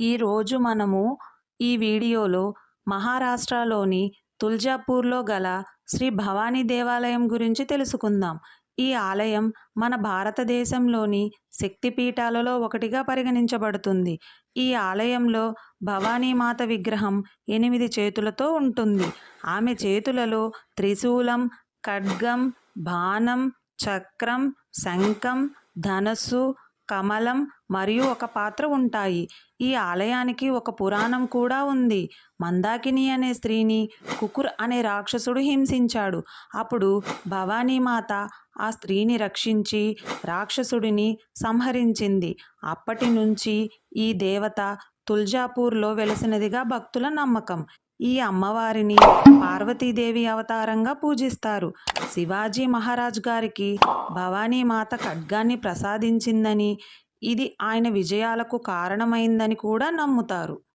ఈరోజు మనము ఈ వీడియోలో మహారాష్ట్రలోని తుల్జాపూర్లో గల శ్రీ భవానీ దేవాలయం గురించి తెలుసుకుందాం. ఈ ఆలయం మన భారతదేశంలోని శక్తిపీఠాలలో ఒకటిగా పరిగణించబడుతుంది. ఈ ఆలయంలో భవానీమాత విగ్రహం ఎనిమిది చేతులతో ఉంటుంది. ఆమె చేతులలో త్రిశూలం ఖడ్గం బాణం చక్రం శంఖం ధనస్సు కమలం మరియు ఒక పాత్ర ఉంటాయి. ఈ ఆలయానికి ఒక పురాణం కూడా ఉంది. మందాకిని అనే స్త్రీని కుకుర్ అనే రాక్షసుడు హింసించాడు. అప్పుడు భవానీమాత ఆ స్త్రీని రక్షించి రాక్షసుడిని సంహరించింది. అప్పటి నుంచి ఈ దేవత తుల్జాపూర్లో వెలసినదిగా భక్తుల నమ్మకం. ఈ అమ్మవారిని పార్వతీదేవి అవతారంగా పూజిస్తారు. శివాజీ మహారాజ్ గారికి భవానీమాత ఖడ్గాన్ని ప్రసాదించిందని ఇది ఆయన విజయాలకు కారణమైందని కూడా నమ్ముతారు.